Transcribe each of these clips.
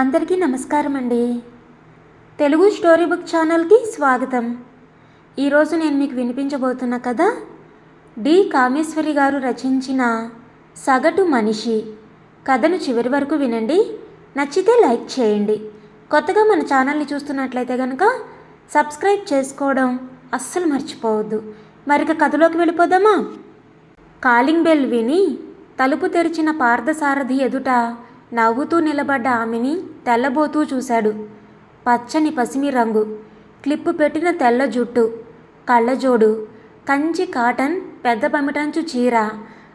అందరికీ నమస్కారం అండి. తెలుగు స్టోరీ బుక్ ఛానల్కి స్వాగతం. ఈరోజు నేను మీకు వినిపించబోతున్న కథ డి. కామేశ్వరి గారు రచించిన సగటు మనిషి. కథను చివరి వరకు వినండి. నచ్చితే లైక్ చేయండి. కొత్తగా మన ఛానల్ని చూస్తున్నట్లయితే కనుక సబ్స్క్రైబ్ చేసుకోవడం అస్సలు మర్చిపోవద్దు. మరిక కథలోకి వెళ్ళిపోదామా? కాలింగ్ బెల్ విని తలుపు తెరిచిన పార్థసారథి ఎదుట నవ్వుతూ నిలబడ్డ ఆమెని తెల్లబోతూ చూశాడు. పచ్చని పసిమి రంగు క్లిప్పు పెట్టిన తెల్ల జుట్టు కళ్ళజోడు కంచి కాటన్ పెద్ద పమిటంచు చీర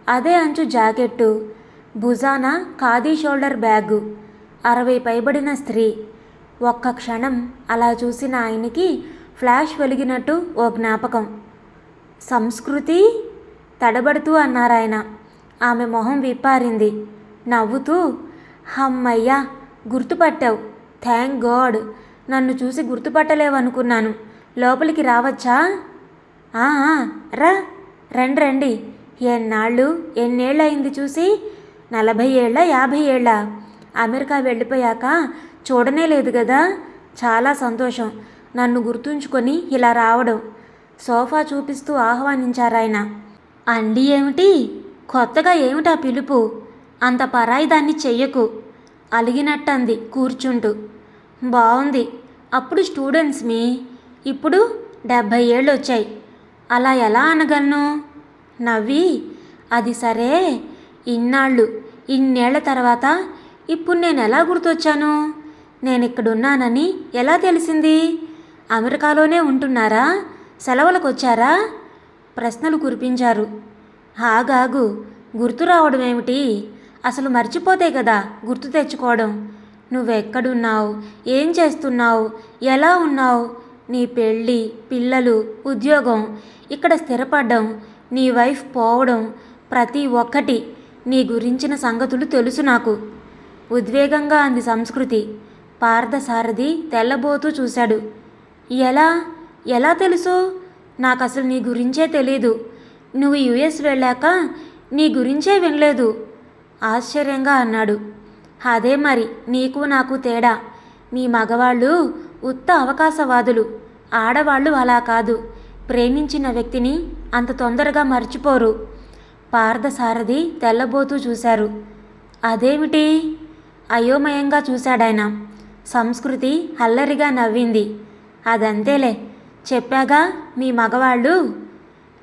అదే అంచు జాకెట్టు భుజాన ఖాదీ షోల్డర్ బ్యాగు అరవై పైబడిన స్త్రీ. ఒక్క క్షణం అలా చూసిన ఆయనకి ఫ్లాష్ వెలిగినట్టు ఓ జ్ఞాపకం. సంస్కృతి? తడబడుతూ అన్నారాయన. ఆమె మొహం విప్పారింది. నవ్వుతూ హమ్మయ్యా గుర్తుపట్టావు. Thank God. నన్ను చూసి గుర్తుపట్టలేవనుకున్నాను. లోపలికి రావచ్చా? "ఆ, ఆ, రా. రండి రండి. ఎన్నాళ్ళు ఎన్నేళ్ళయింది చూసి? నలభై ఏళ్ళ యాభై ఏళ్ళ. అమెరికా వెళ్ళిపోయాక చూడనే లేదు కదా చాలా సంతోషం. నన్ను గుర్తుంచుకొని ఇలా రావడం. సోఫా చూపిస్తూ ఆహ్వానించారాయన అండి ఏమిటి? కొత్తగా ఏమిటా పిలుపు? అంత పరాయి దాన్ని చెయ్యకు. అలిగినట్టంది కూర్చుంటూ. బాగుంది అప్పుడు స్టూడెంట్స్ మీ? ఇప్పుడు డెబ్భై ఏళ్ళు వచ్చాయి అలా ఎలా అనగలను? నవ్వి అది సరే ఇన్నాళ్ళు ఇన్నేళ్ళ తర్వాత ఇప్పుడు నేను ఎలా గుర్తొచ్చాను? నేను ఇక్కడున్నానని ఎలా తెలిసింది? అమెరికాలోనే ఉంటున్నారా? సెలవులకు వచ్చారా ప్రశ్నలు కురిపించారు. ఆగాగు గుర్తు రావడం ఏమిటి అసలు మర్చిపోతే కదా గుర్తు తెచ్చుకోవడం. నువ్వెక్కడున్నావు? ఏం చేస్తున్నావు? ఎలా ఉన్నావు? నీ పెళ్ళి పిల్లలు ఉద్యోగం ఇక్కడ స్థిరపడడం నీ వైఫ్ పోవడం ప్రతి ఒక్కటి నీ గురించిన సంగతులు తెలుసు నాకు. ఉద్వేగంగా అంది సంస్కృతి. పార్థసారథి తెల్లబోతూ చూశాడు. ఎలా? ఎలా తెలుసు? నాకు అసలు నీ గురించే తెలీదు. నువ్వు యుఎస్ వెళ్ళాక నీ గురించే వినలేదు. ఆశ్చర్యంగా అన్నాడు. అదే మరి నీకు నాకు తేడా. మీ మగవాళ్ళు ఉత్త అవకాశవాదులు. ఆడవాళ్ళు అలా కాదు. ప్రేమించిన వ్యక్తిని అంత తొందరగా మర్చిపోరు. పార్థసారథి తెల్లబోతూ చూశారు. అదేమిటి? అయోమయంగా చూశాడాయన. సంస్కృతి అల్లరిగా నవ్వింది. అదంతేలే. చెప్పాగా మీ మగవాళ్ళు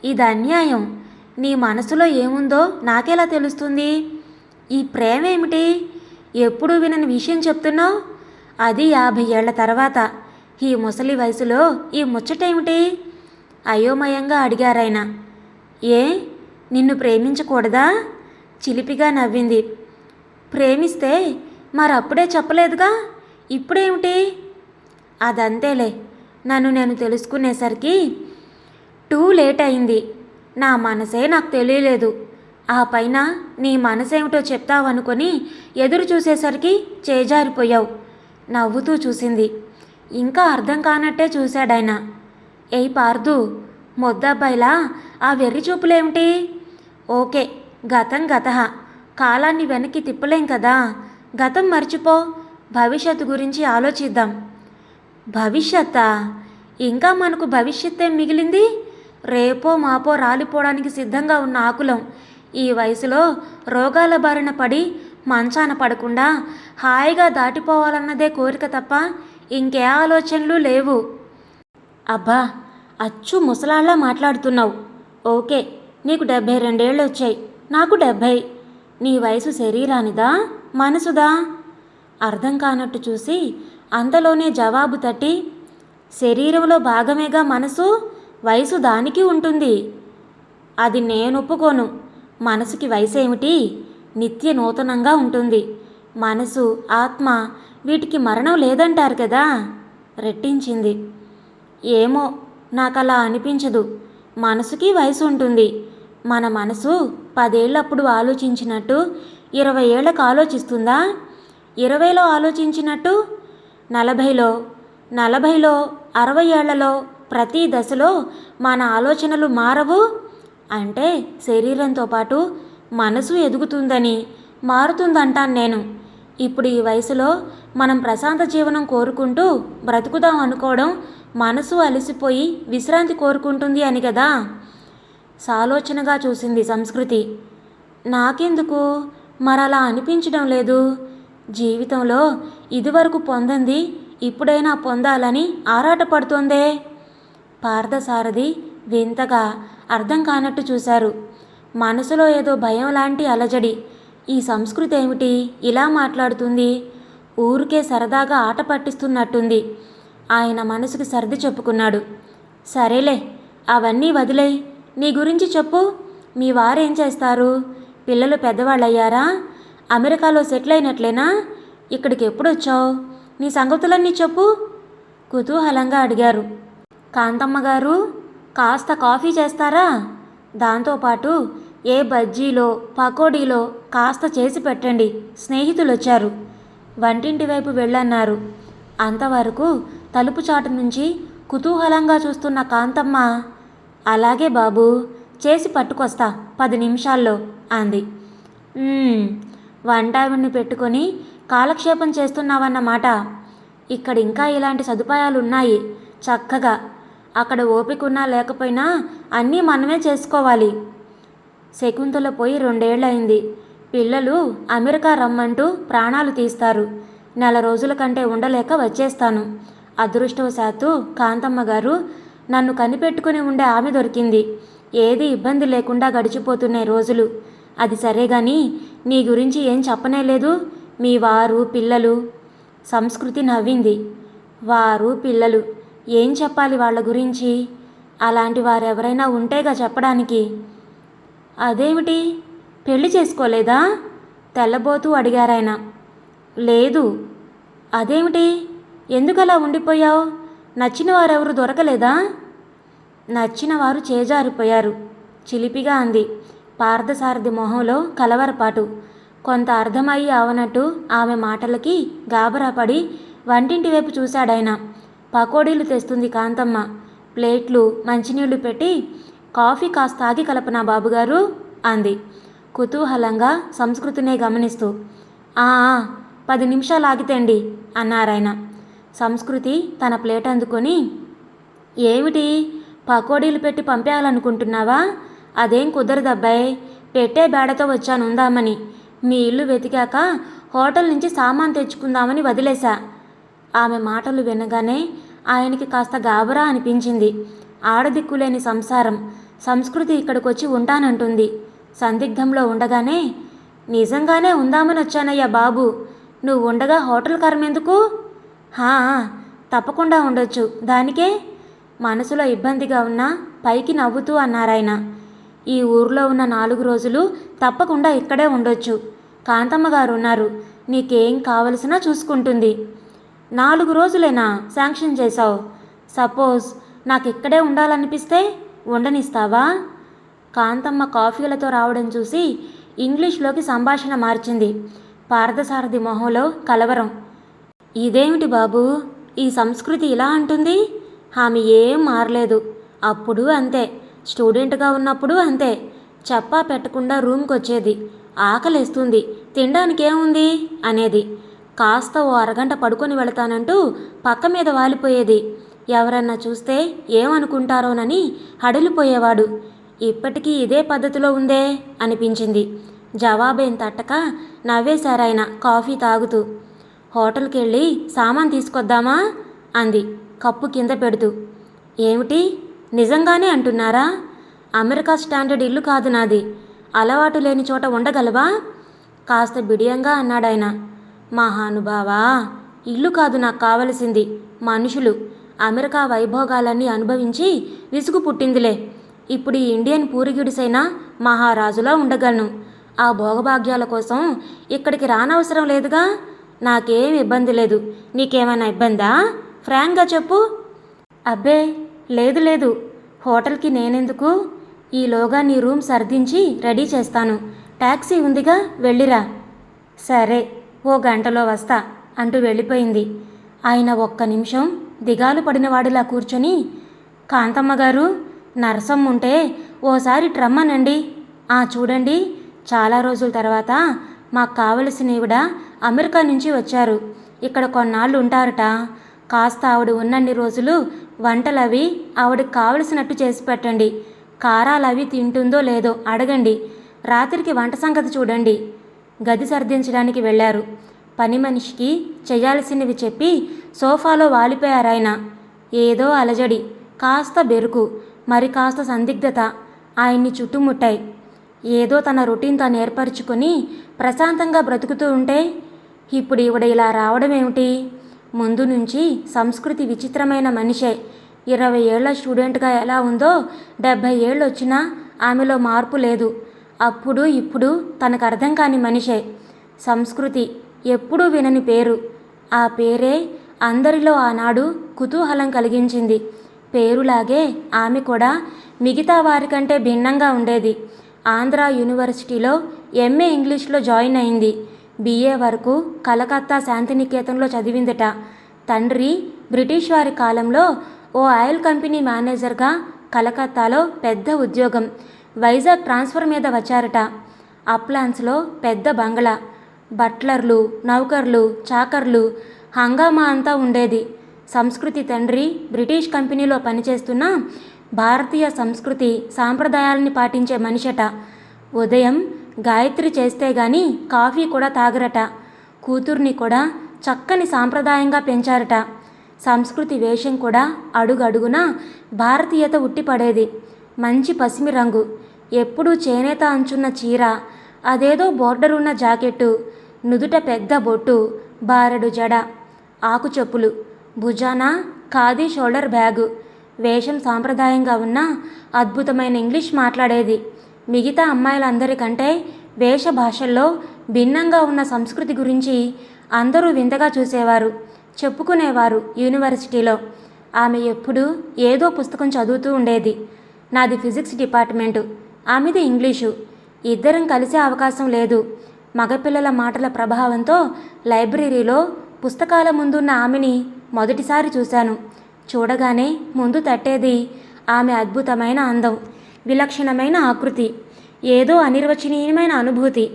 ఇది అన్యాయం. నీ మనసులో ఏముందో నాకెలా తెలుస్తుంది? ఈ ప్రేమ ఏమిటి? ఎప్పుడు వినని విషయం చెప్తున్నావు? అది యాభై ఏళ్ళ తర్వాత. ఈ ముసలి వయసులో ఈ ముచ్చటేమిటి అయోమయంగా అడిగారాయన. ఏ? నిన్ను ప్రేమించకూడదా? చిలిపిగా నవ్వింది. ప్రేమిస్తే మరప్పుడే చెప్పలేదుగా? ఇప్పుడేమిటి? అదంతేలే. నన్ను నేను తెలుసుకునేసరికి టూ లేట్ అయింది. నా మనసే నాకు తెలియలేదు. ఆ పైన నీ మనసేమిటో చెప్తావనుకొని ఎదురు చూసేసరికి చేజారిపోయావు. నవ్వుతూ చూసింది. ఇంకా అర్థం కానట్టే చూశాడాయన. ఏయ్ పార్దు మొద్దబ్బాయిలా ఆ వెర్రి చూపులేమిటి? ఓకే గతం గత కాలాన్ని వెనక్కి తిప్పలేం కదా. గతం మర్చిపో. భవిష్యత్తు గురించి ఆలోచిద్దాం. భవిష్యత్తా? ఇంకా మనకు భవిష్యత్తే ఏం మిగిలింది? రేపో మాపో రాలిపోవడానికి సిద్ధంగా ఉన్న ఆకులం. ఈ వయసులో రోగాల బారిన పడి మంచాన పడకుండా హాయిగా దాటిపోవాలన్నదే కోరిక తప్ప ఇంకే ఆలోచనలు లేవు. అబ్బా అచ్చు ముసలాళ్ళ మాట్లాడుతున్నావు. ఓకే నీకు డెబ్భై రెండేళ్ళు వచ్చాయి. నాకు డెబ్భై. నీ వయసు శరీరానిదా మనసుదా? అర్థం కానట్టు చూసి అంతలోనే జవాబు తట్టి శరీరంలో భాగమేగా మనసు వయసు దానికి ఉంటుంది. అది నేను ఒప్పుకోను. మనసుకి వయసు ఏమిటి? నిత్య నూతనంగా ఉంటుంది. మనసు ఆత్మ వీటికి మరణం లేదంటారు కదా? రెట్టించింది. ఏమో నాకు అలా అనిపించదు. మనసుకి వయసు ఉంటుంది. మన మనసు పదేళ్ళప్పుడు ఆలోచించినట్టు ఇరవై ఏళ్ళకు ఆలోచిస్తుందా? ఇరవైలో ఆలోచించినట్టు? నలభైలో నలభైలో అరవై ఏళ్ళలో ప్రతి దశలో మన ఆలోచనలు మారవు? అంటే శరీరంతో పాటు మనసు ఎదుగుతుందని మారుతుందంటాను నేను. ఇప్పుడు ఈ వయసులో మనం ప్రశాంత జీవనం కోరుకుంటూ బ్రతుకుదాం అనుకోవడం మనసు అలసిపోయి విశ్రాంతి కోరుకుంటుంది అని కదా? సాలోచనగా చూసింది సంస్కృతి. నాకెందుకు? మరలా అనిపించడం లేదు. జీవితంలో ఇదివరకు పొందంది ఇప్పుడైనా పొందాలని ఆరాటపడుతోందే. పార్థసారథి వింతగా అర్థం కానట్టు చూశారు. మనసులో ఏదో భయం లాంటి అలజడి. ఈ సంస్కృతి ఏమిటి? ఇలా మాట్లాడుతుంది. ఊరికే సరదాగా ఆట పట్టిస్తున్నట్టుంది. ఆయన మనసుకు సర్ది చెప్పుకున్నాడు. సరేలే అవన్నీ వదిలేయి. నీ గురించి చెప్పు. మీ వారేం చేస్తారు? పిల్లలు పెద్దవాళ్ళయ్యారా? అమెరికాలో సెటిల్ అయినట్లేనా? ఇక్కడికి ఎప్పుడు వచ్చావు నీ సంగతులన్నీ చెప్పు. కుతూహలంగా అడిగారు. కాంతమ్మ గారు కాస్త కాఫీ చేస్తారా? దాంతోపాటు ఏ బజ్జీలో పకోడీలో కాస్త చేసి పెట్టండి స్నేహితులు వచ్చారు వంటింటి వైపు వెళ్ళన్నారు. అంతవరకు తలుపు చాటు నుంచి కుతూహలంగా చూస్తున్న కాంతమ్మ అలాగే బాబు చేసి పట్టుకొస్తా పది నిమిషాల్లో అంది. "మ్మ్, పెట్టుకొని కాలక్షేపం చేస్తున్నావన్నమాట. ఇక్కడ ఇంకా ఇలాంటి సదుపాయాలు ఉన్నాయి చక్కగా. అక్కడ ఓపిక ఉన్నా లేకపోయినా అన్నీ మనమే చేసుకోవాలి. శకుంతల పోయి రెండేళ్ళయింది పిల్లలు అమెరికా రమ్మంటూ ప్రాణాలు తీస్తారు. నెల రోజుల కంటే ఉండలేక వచ్చేస్తాను. అదృష్టవశాత్తు కాంతమ్మ గారు నన్ను కనిపెట్టుకుని ఉండే ఆమె దొరికింది. ఏది ఇబ్బంది లేకుండా గడిచిపోతున్నాయి రోజులు. అది సరే గాని నీ గురించి ఏం చెప్పనే లేదు. మీ వారు పిల్లలు. సంస్కృతి నవ్వింది. వారు పిల్లలు. ఏం చెప్పాలి వాళ్ళ గురించి? అలాంటి వారెవరైనా ఉంటేగా చెప్పడానికి. అదేమిటి? పెళ్ళి చేసుకోలేదా? తెల్లబోతూ అడిగారాయన. లేదు. అదేమిటి? ఎందుకలా ఉండిపోయావు? నచ్చిన వారెవరు దొరకలేదా? నచ్చిన వారు చేజారిపోయారు. చిలిపిగా అంది. పార్థసారథి మొహంలో కలవరపాటు. కొంత అర్థమయ్యి అవనట్టు ఆమె మాటలకి గాబరాపడి వంటింటి వైపు చూశాడాయన. పకోడీలు తెస్తుంది కాంతమ్మ. ప్లేట్లు మంచినీళ్ళు పెట్టి కాఫీ కాస్త తాగి కలపనా బాబుగారు? అంది. కుతూహలంగా సంస్కృతినే గమనిస్తూ. "ఆ ఆ, పది నిమిషాలు ఆగితేండి అన్నారాయన. సంస్కృతి తన ప్లేట్ అందుకొని ఏమిటి? పకోడీలు పెట్టి పంపేయాలనుకుంటున్నావా? అదేం కుదరదబ్బాయ్. పెట్టే బేడతో వచ్చాను ఉందామని మీ ఇల్లు వెతికాక హోటల్ నుంచి సామాన్ తెచ్చుకుందామని వదిలేశా. ఆమె మాటలు వినగానే ఆయనకి కాస్త గాబరా అనిపించింది. ఆడదిక్కులేని సంసారం. సంస్కృతి ఇక్కడికొచ్చి ఉంటానంటుంది. సందిగ్ధంలో ఉండగానే నిజంగానే ఉందామని వచ్చానయ్యా బాబు. నువ్వు ఉండగా హోటల్ కరమెందుకు హా తప్పకుండా ఉండొచ్చు. దానికే మనసులో ఇబ్బందిగా ఉన్నా పైకి నవ్వుతూ అన్నారాయన. ఈ ఊర్లో ఉన్న నాలుగు రోజులు తప్పకుండా ఇక్కడే ఉండొచ్చు. కాంతమ్మ గారు ఉన్నారు. నీకేం కావలసినా చూసుకుంటుంది. నాలుగు రోజులైనా శాంక్షన్ చేశావు. సపోజ్ నాకు ఇక్కడే ఉండాలనిపిస్తే ఉండనిస్తావా? కాంతమ్మ కాఫీలతో రావడం చూసి ఇంగ్లీష్లోకి సంభాషణ మార్చింది. పార్థసారథి మొహంలో కలవరం. ఇదేమిటి బాబు? ఈ సంస్కృతి ఇలా అంటుంది? ఆమె ఏం మారలేదు. అప్పుడు అంతే. స్టూడెంట్గా ఉన్నప్పుడు అంతే. చెప్పా పెట్టకుండా రూమ్కి వచ్చేది ఆకలేస్తుంది. తినడానికి ఏముంది అనేది. కాస్త ఓ అరగంట పడుకొని వెళతానంటూ పక్క మీద వాలిపోయేది. ఎవరన్నా చూస్తే ఏమనుకుంటారోనని హడలిపోయేవాడు. ఇప్పటికీ ఇదే పద్ధతిలో ఉందే అనిపించింది. జవాబేం తట్టక నవ్వేశారాయన కాఫీ తాగుతూ. హోటల్కి వెళ్ళి సామాన్ తీసుకొద్దామా? అంది కప్పు కింద పెడుతూ. ఏమిటి? నిజంగానే అంటున్నారా? అమెరికా స్టాండర్డ్ ఇల్లు కాదు నాది. అలవాటు లేని చోట ఉండగలవా? కాస్త బిడియంగా అన్నాడాయన. మహానుభావా ఇల్లు కాదు నాకు కావలసింది. మనుషులు అమెరికా వైభోగాలన్నీ అనుభవించి విసుగు పుట్టిందిలే. ఇప్పుడు ఈ ఇండియన్ పూరిగిడిసైనా మహారాజులా ఉండగలను. ఆ భోగభాగ్యాల కోసం ఇక్కడికి రానవసరం లేదుగా? నాకేం ఇబ్బంది లేదు. నీకేమైనా ఇబ్బందా? ఫ్రాంక్గా చెప్పు. అబ్బే లేదు లేదు. హోటల్కి నేనెందుకు? ఈలోగా నీ రూమ్ సర్దించి రెడీ చేస్తాను. ట్యాక్సీ ఉందిగా వెళ్ళిరా. సరే. ఓ గంటలో వస్తా అంటూ వెళ్ళిపోయింది. ఆయన ఒక్క నిమిషం దిగాలు పడినవాడిలా కూర్చొని కాంతమ్మ గారు నరసం ఉంటే ఓసారి ట్రమ్మనండి. ఆ చూడండి చాలా రోజుల తర్వాత మాకు కావలసిన ఈవిడ అమెరికా నుంచి వచ్చారు. ఇక్కడ కొన్నాళ్ళు ఉంటారట. కాస్త ఆవిడ ఉన్నన్ని రోజులు వంటలు అవి ఆవిడకి కావలసినట్టు చేసి పెట్టండి. కారాలు అవి తింటుందో లేదో అడగండి. రాత్రికి వంట సంగతి చూడండి. గది సర్దించడానికి వెళ్ళారు. పని మనిషికి చేయాల్సినవి చెప్పి సోఫాలో వాలిపోయారాయన. ఏదో అలజడి కాస్త బెరుకు మరి కాస్త సందిగ్ధత ఆయన్ని చుట్టుముట్టాయి. ఏదో తన రొటీన్ తాను ఏర్పరచుకొని ప్రశాంతంగా బ్రతుకుతూ ఉంటే ఇప్పుడు ఈవిడ ఇలా రావడం ఏమిటి ముందు నుంచి సంస్కృతి విచిత్రమైన మనిషే. ఇరవై ఏళ్ళ స్టూడెంట్గా ఎలా ఉందో డెబ్భై ఏళ్ళు వచ్చినా ఆమెలో మార్పు లేదు. అప్పుడు ఇప్పుడు తనకు అర్థం కాని మనిషే. సంస్కృతి ఎప్పుడూ వినని పేరు. ఆ పేరే అందరిలో ఆనాడు కుతూహలం కలిగించింది. పేరులాగే ఆమె కూడా మిగతా వారికంటే భిన్నంగా ఉండేది. ఆంధ్ర యూనివర్సిటీలో ఎంఏ ఇంగ్లీష్లో జాయిన్ అయింది. బిఏ వరకు కలకత్తా శాంతినికేతన్లో చదివిందట. తండ్రి బ్రిటిష్ వారి కాలంలో ఓ ఆయిల్ కంపెనీ మేనేజర్గా కలకత్తాలో పెద్ద ఉద్యోగం. వైజాగ్ ట్రాన్స్ఫర్ మీద వచ్చారట. అప్లాన్స్లో పెద్ద బంగ్లా బట్లర్లు నౌకర్లు చాకర్లు హంగామా అంతా ఉండేది. సంస్కృతి తండ్రి బ్రిటిష్ కంపెనీలో పనిచేస్తున్న భారతీయ సంస్కృతి సాంప్రదాయాలని పాటించే మనిషట. ఉదయం గాయత్రి చేస్తే గాని కాఫీ కూడా తాగరట. కూతుర్ని కూడా చక్కని సాంప్రదాయంగా పెంచారట. సంస్కృతి వేషం కూడా అడుగడుగున భారతీయత ఉట్టిపడేది. మంచి పసిమి రంగు. ఎప్పుడూ చేనేత అంచున్న చీర అదేదో బోర్డర్ ఉన్న జాకెట్టు నుదుట పెద్ద బొట్టు బారెడు జడ ఆకు చెప్పులు భుజాన ఖాదీ షోల్డర్ బ్యాగు. వేషం సాంప్రదాయంగా ఉన్న అద్భుతమైన ఇంగ్లీష్ మాట్లాడేది. మిగతా అమ్మాయిలందరికంటే వేష భాషల్లో భిన్నంగా ఉన్న సంస్కృతి గురించి అందరూ వింతగా చూసేవారు చెప్పుకునేవారు యూనివర్సిటీలో. ఆమె ఎప్పుడూ ఏదో పుస్తకం చదువుతూ ఉండేది. నాది ఫిజిక్స్ డిపార్ట్మెంటు. ఆమెది ఇంగ్లీషు. ఇద్దరం కలిసే అవకాశం లేదు. మగపిల్లల మాటల ప్రభావంతో లైబ్రరీలో పుస్తకాల ముందున్న ఆమెని మొదటిసారి చూశాను. చూడగానే ముందు తట్టేది ఆమె అద్భుతమైన అందం విలక్షణమైన ఆకృతి ఏదో అనిర్వచనీయమైన అనుభూతి.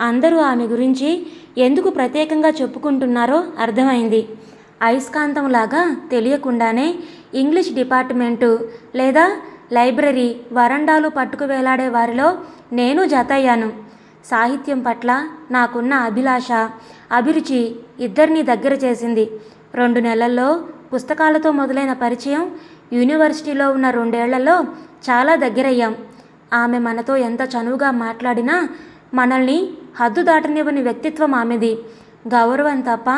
అందరూ ఆమె గురించి ఎందుకు ప్రత్యేకంగా చెప్పుకుంటున్నారో అర్థమైంది. అయస్కాంతంలాగా తెలియకుండానే ఇంగ్లీష్ డిపార్ట్మెంటు లేదా లైబ్రరీ వరండాలు పట్టుకు వేలాడే వారిలో నేను జతయ్యాను. సాహిత్యం పట్ల నాకున్న అభిలాష అభిరుచి ఇద్దరిని దగ్గర చేసింది. రెండు నెలల్లో పుస్తకాలతో మొదలైన పరిచయం యూనివర్సిటీలో ఉన్న రెండేళ్ళలో చాలా దగ్గరయ్యాం. ఆమె మనతో ఎంత చనువుగా మాట్లాడినా మనల్ని హద్దు దాటనివ్వని వ్యక్తిత్వం ఆమెది. గౌరవం తప్ప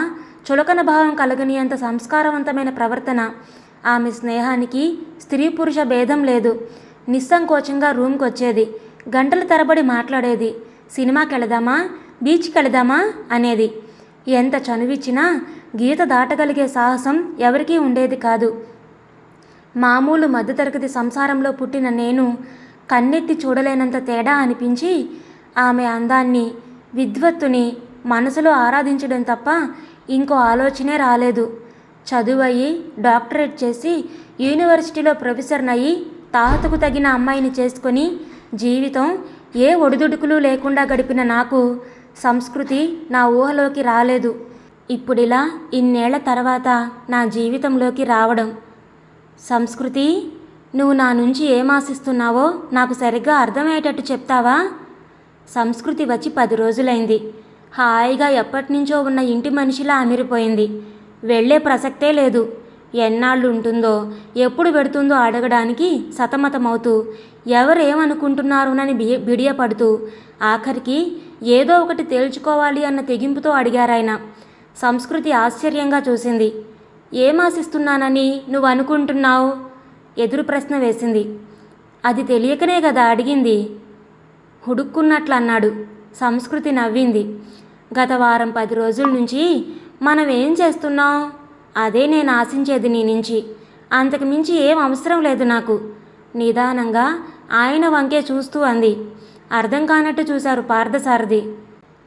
చులకన భావం కలగని అంత సంస్కారవంతమైన ప్రవర్తన ఆమె స్నేహానికి స్త్రీ పురుష భేదం లేదు. నిస్సంకోచంగా రూమ్కి వచ్చేది గంటల తరబడి మాట్లాడేది. సినిమాకి వెళదామా? బీచ్కి వెళదామా? అనేది. ఎంత చనువిచ్చినా గీత దాటగలిగే సాహసం ఎవరికీ ఉండేది కాదు. మామూలు మధ్యతరగతి సంసారంలో పుట్టిన నేను కన్నెత్తి చూడలేనంత తేడా అనిపించి ఆమె అందాన్ని విద్వత్తుని మనసులో ఆరాధించడం తప్ప ఇంకో ఆలోచనే రాలేదు. చదువయి డాక్టరేట్ చేసి యూనివర్సిటీలో ప్రొఫెసర్నయ్యి తాహతకు తగిన అమ్మాయిని చేసుకొని జీవితం ఏ ఒడిదుడుకులు లేకుండా గడిపిన నాకు సంస్కృతి నా ఊహలోకి రాలేదు. ఇప్పుడిలా ఇన్నేళ్ళ తర్వాత నా జీవితంలోకి రావడం. సంస్కృతి నువ్వు నా నుంచి ఏం ఆశిస్తున్నావో నాకు సరిగ్గా అర్థమయ్యేటట్టు చెప్తావా? సంస్కృతి వచ్చి పది రోజులైంది. హాయిగా ఎప్పటినుంచో ఉన్న ఇంటి మనిషిలా అమిరిపోయింది. వెళ్ళే ప్రసక్తే లేదు. ఎన్నాళ్ళు ఉంటుందో ఎప్పుడు పెడుతుందో అడగడానికి సతమతమవుతూ ఎవరేమనుకుంటున్నారోనని బియ బిడియపడుతూ ఆఖరికి ఏదో ఒకటి తేల్చుకోవాలి అన్న తెగింపుతో అడిగారాయన. సంస్కృతి ఆశ్చర్యంగా చూసింది. ఏం ఆశిస్తున్నానని నువ్వు అనుకుంటున్నావు ఎదురు ప్రశ్న వేసింది. అది తెలియకనే కదా అడిగింది. హుడుక్కున్నట్లు అన్నాడు సంస్కృతి నవ్వింది. గత వారం పది రోజుల నుంచి మనం ఏం చేస్తున్నాం? అదే నేను ఆశించేది నీ నుంచి. అంతకుమించి ఏం అవసరం లేదు నాకు. నిదానంగా ఆయన వంకే చూస్తూ అంది. అర్థం కానట్టు చూశారు పార్థసారథి.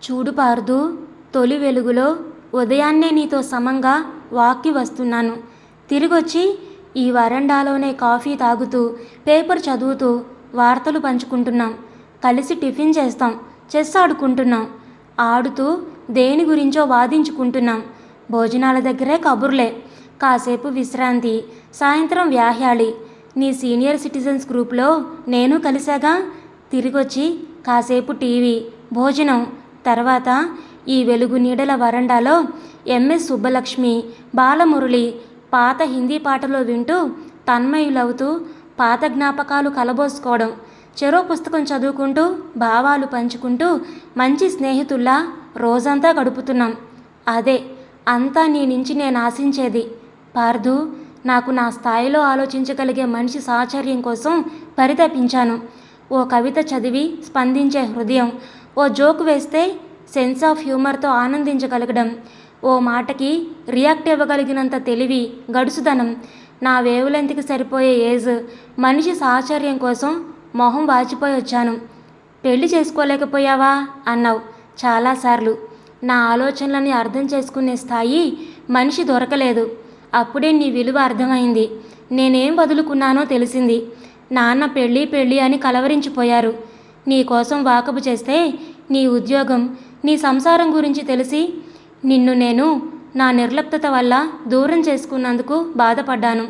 చూడు పార్దు తొలి వెలుగులో ఉదయాన్నే నీతో సమంగా వాక్కి వస్తున్నాను. తిరిగొచ్చి ఈ వరండాలోనే కాఫీ తాగుతూ పేపర్ చదువుతూ వార్తలు పంచుకుంటున్నాం. కలిసి టిఫిన్ చేస్తాం. చెస్ ఆడుకుంటున్నాం. ఆడుతూ దేని గురించో వాదించుకుంటున్నాం. భోజనాల దగ్గరే కబుర్లే. కాసేపు విశ్రాంతి సాయంత్రం వ్యాహ్యాళి. నీ సీనియర్ సిటిజన్స్ గ్రూప్లో నేను కలిశాగా తిరిగొచ్చి కాసేపు టీవీ భోజనం తర్వాత ఈ వెలుగు నీడల వరండాలో ఎంఎస్ సుబ్బలక్ష్మి బాలమురళి పాత హిందీ పాటలు వింటూ తన్మయులవుతూ పాత జ్ఞాపకాలు కలబోసుకోవడం చెరో పుస్తకం చదువుకుంటూ భావాలు పంచుకుంటూ మంచి స్నేహితుల్లా రోజంతా గడుపుతున్నాం. అదే అంతా నీ నుంచి నేను ఆశించేది. పార్దు నాకు నా స్థాయిలో ఆలోచించగలిగే మనిషి సాహచర్యం కోసం పరితపించాను. ఓ కవిత చదివి స్పందించే హృదయం ఓ జోక్ వేస్తే సెన్స్ ఆఫ్ హ్యూమర్తో ఆనందించగలగడం ఓ మాటకి రియాక్ట్ ఇవ్వగలిగినంత తెలివి గడుసుదనం నా వేవులెంతకి సరిపోయే ఏజ్ మనిషి సాహచర్యం కోసం మొహం వాచిపోయి వచ్చాను పెళ్ళి చేసుకోలేకపోయావా? అన్నావు. చాలాసార్లు. నా ఆలోచనలని అర్థం చేసుకునే స్థాయి మనిషి దొరకలేదు. అప్పుడే నీ విలువ అర్థమైంది. నేనేం వదులుకున్నానో తెలిసింది. నాన్న పెళ్ళి పెళ్ళి అని కలవరించిపోయారు. నీకోసం వాకపు చేస్తే నీ ఉద్యోగం నీ సంసారం గురించి తెలిసి నిన్ను నేను నా నిర్లిప్తత వల్ల దూరం చేసుకున్నందుకు బాధపడ్డాను.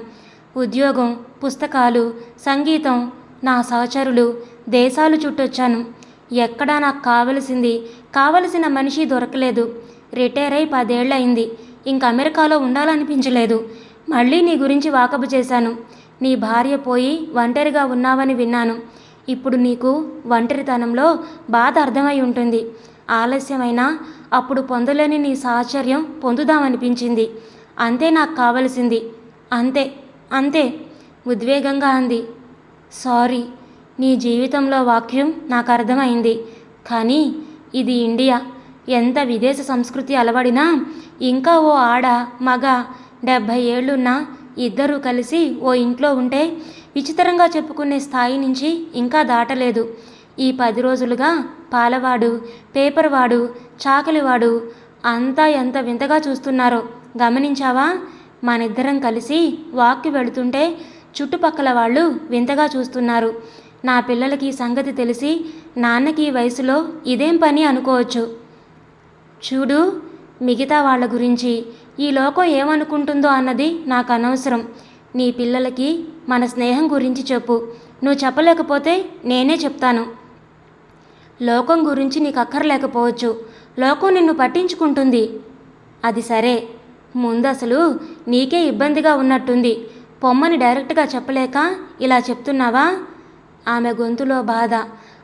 ఉద్యోగం పుస్తకాలు సంగీతం నా సహచరులు దేశాలు చుట్టొచ్చాను. ఎక్కడా నాకు కావలసింది కావలసిన మనిషి దొరకలేదు. రిటైర్ అయి పదేళ్ళయింది. ఇంక అమెరికాలో ఉండాలనిపించలేదు. మళ్ళీ నీ గురించి వాకబు చేశాను. నీ భార్య పోయి ఒంటరిగా ఉన్నావని విన్నాను. ఇప్పుడు నీకు ఒంటరితనంలో బాధ అర్థమై ఉంటుంది. ఆలస్యమైనా అప్పుడు పొందలేని నీ సాహచర్యం పొందుదామనిపించింది. అంతే నాకు కావలసింది. అంతే అంతే ఉద్వేగంగా అంది. సారీ నీ జీవితంలో వాక్యం నాకు అర్థమైంది. కానీ ఇది ఇండియా. ఎంత విదేశ సంస్కృతి అలవడినా ఇంకా ఓ ఆడ మగ డెబ్భై ఏళ్ళున్నా ఇద్దరూ కలిసి ఓ ఇంట్లో ఉంటే విచిత్రంగా చెప్పుకునే స్థాయి నుంచి ఇంకా దాటలేదు. ఈ పది రోజులుగా పాలవాడు పేపర్వాడు చాకలివాడు అంతా ఎంత వింతగా చూస్తున్నారో. గమనించావా? మనిద్దరం కలిసి వాక్కి వెళుతుంటే చుట్టుపక్కల వాళ్ళు వింతగా చూస్తున్నారు. నా పిల్లలకి ఈ సంగతి తెలిసి నాన్నకి ఈ వయసులో ఇదేం పని అనుకోవచ్చు? చూడు మిగతా వాళ్ళ గురించి. ఈ లోకం ఏమనుకుంటుందో అన్నది నాకు అనవసరం. నీ పిల్లలకి మన స్నేహం గురించి చెప్పు. నువ్వు చెప్పలేకపోతే నేనే చెప్తాను. లోకం గురించి నీకు అక్కర్లేకపోవచ్చు. లోకం నిన్ను పట్టించుకుంటుంది. అది సరే. ముందు అసలు నీకే ఇబ్బందిగా ఉన్నట్టుంది. పొమ్మని డైరెక్ట్గా చెప్పలేక ఇలా చెప్తున్నావా? ఆమె గొంతులో బాధ.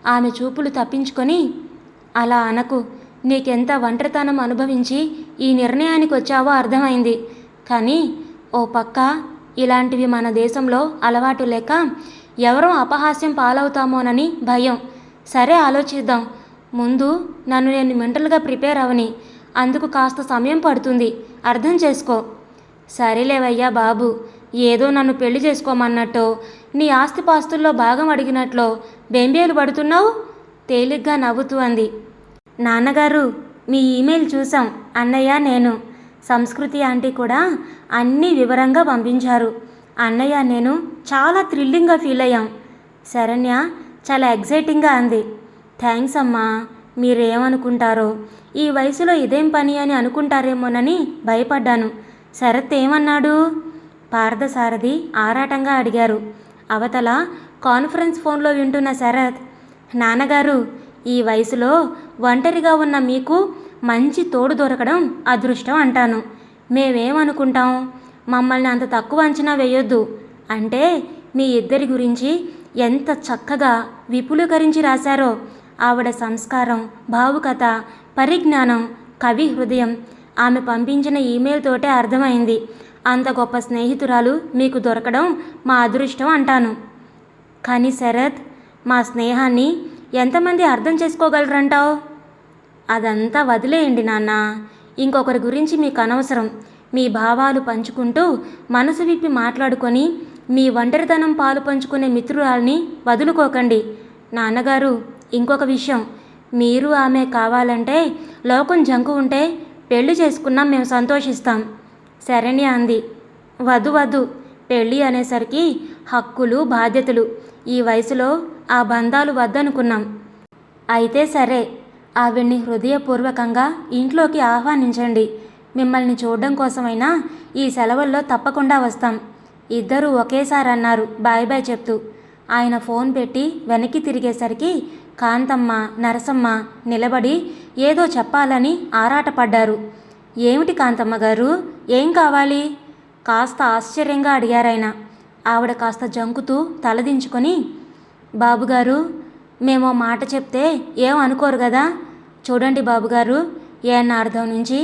ఆమె చూపులు తప్పించుకొని అలా అనకు. నీకెంత ఒంటరితనం అనుభవించి ఈ నిర్ణయానికి వచ్చావో అర్థమైంది. కానీ ఓ పక్క ఇలాంటివి మన దేశంలో అలవాటు లేక ఎవరో అపహాస్యం పాలవుతామోనని భయం. సరే ఆలోచిద్దాం. ముందు నన్ను నేను మెంటల్గా ప్రిపేర్ అవని. అందుకు కాస్త సమయం పడుతుంది. అర్థం చేసుకో. సరేలేవయ్యా బాబు. ఏదో నన్ను పెళ్ళి చేసుకోమన్నట్టు నీ ఆస్తిపాస్తుల్లో భాగం అడిగినట్లు బెంబేలు పడుతున్నావు? తేలిగ్గా నవ్వుతూ అంది. నాన్నగారు మీ ఈమెయిల్ చూసాం అన్నయ్య నేను. సంస్కృతి ఆంటీ కూడా అన్నీ వివరంగా పంపించారు. అన్నయ్య నేను చాలా థ్రిల్లింగ్గా ఫీల్ అయ్యాం. శరణ్య చాలా ఎగ్జైటింగ్గా అంది. థ్యాంక్స్ అమ్మా మీరేమనుకుంటారో. ఈ వయసులో ఇదేం పని అని అనుకుంటారేమోనని భయపడ్డాను. శరత్ ఏమన్నాడు? పార్థసారథి ఆరాటంగా అడిగారు. అవతల కాన్ఫరెన్స్ ఫోన్లో వింటున్న శరత్ నాన్నగారు ఈ వయసులో ఒంటరిగా ఉన్న మీకు మంచి తోడు దొరకడం అదృష్టం అంటాను. మేమేమనుకుంటాం? మమ్మల్ని అంత తక్కువ అంచనా వేయొద్దు. అంటే మీ ఇద్దరి గురించి ఎంత చక్కగా విపులీకరించి రాశారో ఆవిడ సంస్కారం భావుకత పరిజ్ఞానం కవి హృదయం ఆమె పంపించిన ఈమెయిల్ తోటే అర్థమైంది. అంత గొప్ప స్నేహితురాలు మీకు దొరకడం మా అదృష్టం అంటాను. కానీ శరత్ మా స్నేహాన్ని ఎంతమంది అర్థం చేసుకోగలరంటావు? అదంతా వదిలేయండి నాన్న. ఇంకొకరి గురించి మీకు అనవసరం. మీ భావాలు పంచుకుంటూ మనసు విప్పి మాట్లాడుకొని మీ ఒంటరితనం పాలు పంచుకునే మిత్రురాల్ని వదులుకోకండి. నాన్నగారు ఇంకొక విషయం. మీరు ఆమె కావాలంటే లోకం జంకు ఉంటే పెళ్ళి చేసుకున్నాం మేము సంతోషిస్తాం. శరణ్య అంది. వధు వధు పెళ్ళి అనేసరికి హక్కులు బాధ్యతలు. ఈ వయసులో ఆ బంధాలు వద్దనుకున్నాం. అయితే సరే. ఆవిడ్ని హృదయపూర్వకంగా ఇంట్లోకి ఆహ్వానించండి. మిమ్మల్ని చూడడం కోసమైనా ఈ సెలవుల్లో తప్పకుండా వస్తాం. ఇద్దరూ ఒకేసారి అన్నారు బాయ్ బాయ్ చెప్తూ. ఆయన ఫోన్ పెట్టి వెనక్కి తిరిగేసరికి కాంతమ్మ నరసమ్మ నిలబడి ఏదో చెప్పాలని ఆరాటపడ్డారు. ఏమిటి కాంతమ్మ గారు? ఏం కావాలి? కాస్త ఆశ్చర్యంగా అడిగారాయన. ఆవిడ కాస్త జంకుతూ తలదించుకొని బాబుగారు మేము మాట చెప్తే ఏం అనుకోరు కదా చూడండి బాబుగారు ఏనార్థం నుంచి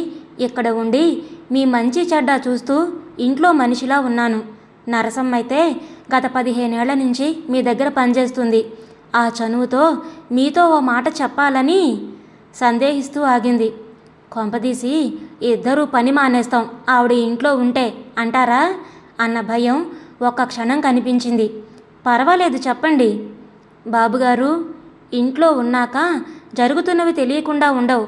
ఇక్కడ ఉండి మీ మంచి చెడ్డ చూస్తూ ఇంట్లో మనిషిలా ఉన్నాను. నరసమ్మ అయితే గత పదిహేనేళ్ళ నుంచి మీ దగ్గర పనిచేస్తుంది. ఆ చనువుతో మీతో ఓ మాట చెప్పాలని సందేహిస్తూ ఆగింది. కొంపదీసి ఇద్దరూ పని మానేస్తాం. ఆవిడ ఇంట్లో ఉంటే అంటారా? అన్న భయం ఒక్క క్షణం కనిపించింది. పర్వాలేదు చెప్పండి. బాబుగారు ఇంట్లో ఉన్నాక జరుగుతున్నవి తెలియకుండా ఉండవు.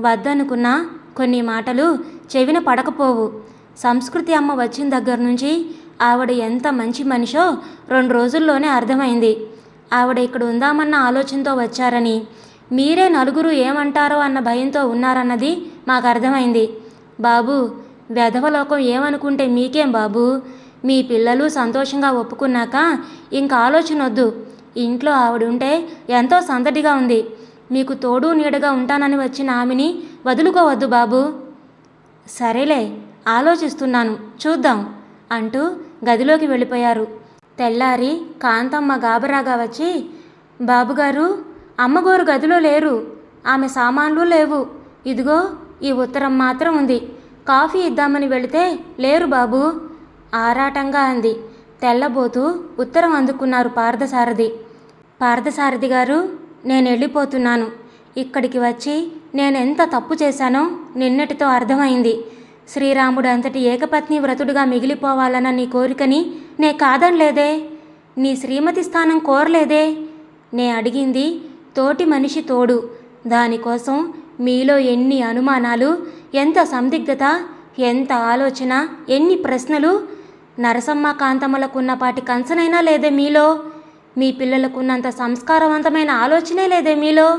వద్దనుకున్న కొన్ని మాటలు చెవిన పడకపోవు. సంస్కృతి అమ్మ వచ్చిన దగ్గర నుంచి ఆవిడ ఎంత మంచి మనిషో రెండు రోజుల్లోనే అర్థమైంది. ఆవిడ ఇక్కడ ఉందామన్న ఆలోచనతో వచ్చారని. మీరే నలుగురు ఏమంటారో అన్న భయంతో ఉన్నారన్నది మాకు అర్థమైంది. బాబు వెధవలోకం ఏమనుకుంటే మీకేం బాబు? మీ పిల్లలు సంతోషంగా ఒప్పుకున్నాక ఇంక ఆలోచన వద్దు ఇంట్లో ఆవిడ ఉంటే ఎంతో సందడిగా ఉంది. మీకు తోడు నీడగా ఉంటానని వచ్చిన ఆమెని వదులుకోవద్దు బాబు. సరేలే ఆలోచిస్తున్నాను చూద్దాం అంటూ గదిలోకి వెళ్ళిపోయారు. తెల్లారి కాంతమ్మ గాబరాగా వచ్చి బాబుగారు అమ్మగోరు గదిలో లేరు. ఆమె సామాన్లు లేవు. ఇదిగో ఈ ఉత్తరం మాత్రం ఉంది. కాఫీ ఇద్దామని వెళితే లేరు బాబు. ఆరాటంగా అంది. తెల్లబోతూ ఉత్తరం అందుకున్నారు పార్థసారథి. పార్థసారథి గారు నేను వెళ్ళిపోతున్నాను ఇక్కడికి వచ్చి నేను ఎంత తప్పు చేశానో నిన్నటితో అర్థమైంది. శ్రీరాముడు అంతటి ఏకపత్ని వ్రతుడుగా మిగిలిపోవాలన్న నీ కోరికని నే కాదనలేదే. నీ శ్రీమతి స్థానం కోరలేదే. నే అడిగింది తోటి మనిషి తోడు. దానికోసం మీలో ఎన్ని అనుమానాలు ఎంత సందిగ్ధత ఎంత ఆలోచన ఎన్ని ప్రశ్నలు? నరసమ్మ కాంతమ్మలకున్నపాటి కంచనైనా లేదే మీలో? మీ పిల్లలకున్నంత సంస్కారవంతమైన ఆలోచనే లేదే మీలో?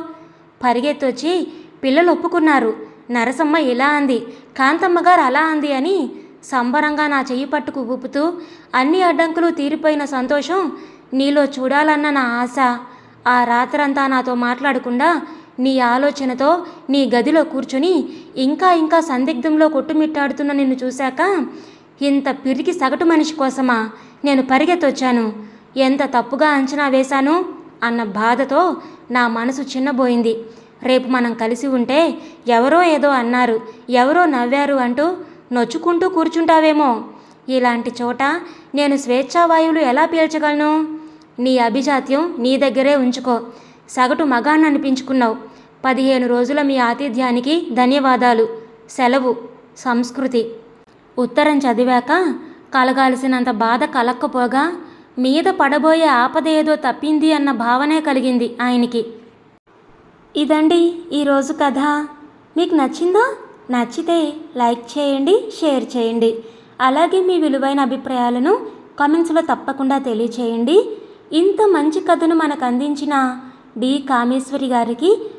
పరిగెత్తొచ్చి పిల్లలు ఒప్పుకున్నారు. నరసమ్మ ఇలా అంది. కాంతమ్మ గారు అలా అంది అని సంబరంగా నా చెయ్యి పట్టుకు ఊపుతూ అన్ని అడ్డంకులు తీరిపోయిన సంతోషం నీలో చూడాలన్న నా ఆశ. ఆ రాత్రంతా నాతో మాట్లాడకుండా నీ ఆలోచనతో నీ గదిలో కూర్చుని ఇంకా ఇంకా సందిగ్ధంలో కొట్టుమిట్టాడుతున్న నిన్ను చూశాక ఇంత పిరికి సగటు మనిషి కోసమా నేను పరిగెత్తొచ్చాను? ఎంత తప్పుగా అంచనా వేశాను? అన్న బాధతో నా మనసు చిన్నబోయింది. రేపు మనం కలిసి ఉంటే ఎవరో ఏదో అన్నారు ఎవరో నవ్వారు అంటూ నొచ్చుకుంటూ కూర్చుంటావేమో. ఇలాంటి చోట నేను స్వేచ్ఛావాయువులు ఎలా పీల్చగలను? నీ అభిజాత్యం నీ దగ్గరే ఉంచుకో. సగటు మగాన్ని అనిపించుకున్నావు పదిహేను రోజుల మీ ఆతిథ్యానికి ధన్యవాదాలు. సెలవు. సంస్కృతి. ఉత్తరం చదివాక కలగాల్సినంత బాధ కలక్కపోగా మీద పడబోయే ఆపద ఏదో తప్పింది అన్న భావనే కలిగింది ఆయనకి. ఇదండి ఈరోజు కథ. మీకు నచ్చిందా? నచ్చితే లైక్ చేయండి షేర్ చేయండి. అలాగే మీ విలువైన అభిప్రాయాలను కామెంట్స్లో తప్పకుండా తెలియచేయండి. ఇంత మంచి కథను మనకు అందించిన డి కామేశ్వరి గారికి